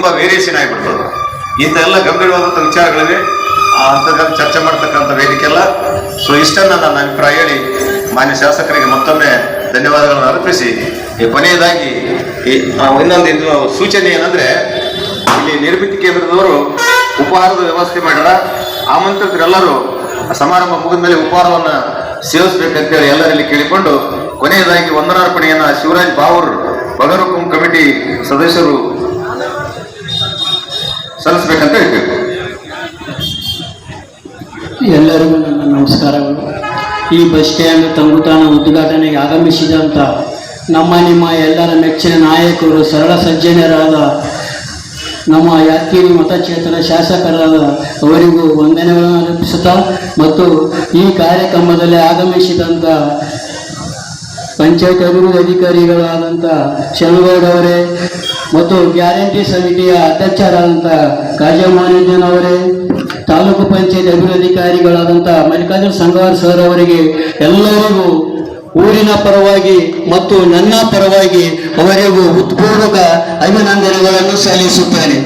Variation ಆಗಿಬಿಡ್ತದೆ. ಇಂಥ ಎಲ್ಲ ಗಂಭೀರವಾದಂಥ ವಿಚಾರಗಳಿವೆ. ಆ ಹಂತದಲ್ಲಿ ಚರ್ಚೆ ಮಾಡ್ತಕ್ಕಂಥ ವೇದಿಕೆ ಎಲ್ಲ ಸೊ ಇಷ್ಟನ್ನ ನನ್ನ ಅಭಿಪ್ರಾಯ ಹೇಳಿ ಮಾನ್ಯ ಶಾಸಕರಿಗೆ ಮತ್ತೊಮ್ಮೆ ಧನ್ಯವಾದಗಳನ್ನು ಅರ್ಪಿಸಿ. ಈ ಕೊನೆಯದಾಗಿ ಇನ್ನೊಂದು ಸೂಚನೆ ಏನಂದ್ರೆ, ಇಲ್ಲಿ ನಿರ್ಮಿತಿ ಕೇಂದ್ರದವರು ಉಪಹಾರದ ವ್ಯವಸ್ಥೆ ಮಾಡ್ಯಾರ. ಆಮಂತ್ರಿತರೆಲ್ಲರೂ ಸಮಾರಂಭ ಮುಗಿದ ಮೇಲೆ ಉಪಹಾರವನ್ನ ಸೇವಿಸಬೇಕಂತೇಳಿ ಎಲ್ಲರಲ್ಲಿ ಕೇಳಿಕೊಂಡು, ಕೊನೆಯದಾಗಿ ವಂದನಾರ್ಪಣೆಯನ್ನ ಶಿವರಾಜ್ ಬಾವೂರ್ ಬಗರುಕುಂ ಕಮಿಟಿ ಸದಸ್ಯರು ಸಲ್ಲಿಸಬೇಕಂತ ಹೇಳ್ಬೇಕು ಎಲ್ಲರಿಗೂ ನನ್ನ ನಮಸ್ಕಾರಗಳು. ಈ ಬಸ್ ಸ್ಟ್ಯಾಂಡ್ ತಂಗುತಾಣ ಉದ್ಘಾಟನೆಗೆ ಆಗಮಿಸಿದಂಥ ನಮ್ಮ ನಿಮ್ಮ ಎಲ್ಲರ ಮೆಚ್ಚಿನ ನಾಯಕರು, ಸರಳ ಸಜ್ಜನರಾದ ನಮ್ಮ ಯಾತ್ರಿ ಮತಕ್ಷೇತ್ರ ಶಾಸಕರಾದ ಅವರಿಗೂ ವಂದನೆಗಳನ್ನು ಅರ್ಪಿಸುತ್ತಾ ಮತ್ತು ಈ ಕಾರ್ಯಕ್ರಮದಲ್ಲಿ ಆಗಮಿಸಿದಂಥ ಪಂಚಾಯತ್ ಅಭಿವೃದ್ಧಿ ಅಧಿಕಾರಿಗಳಾದಂಥ ಶರಣಗೌಡ ಅವರೇ ಮತ್ತು ಗ್ಯಾರಂಟಿ ಸಮಿತಿಯ ಅಧ್ಯಕ್ಷರಾದಂಥ ಕಾಜಮಾನಿದ್ದನ್ ಅವರೇ, ತಾಲೂಕು ಪಂಚಾಯತ್ ಅಭಿವೃದ್ಧಿ ಅಧಿಕಾರಿಗಳಾದಂತಹ ಮಲ್ಲಿಕಾರ್ಜುನ ಸಂಗವಾರ್ ಸರ್ ಅವರಿಗೆ ಎಲ್ಲರಿಗೂ ಊರಿನ ಪರವಾಗಿ ಮತ್ತು ನನ್ನ ಪರವಾಗಿ ಅವರಿಗೂ ಉತ್ಪೂರ್ವಕ ಅಭಿನಂದನೆಗಳನ್ನು ಸಲ್ಲಿಸುತ್ತೇನೆ.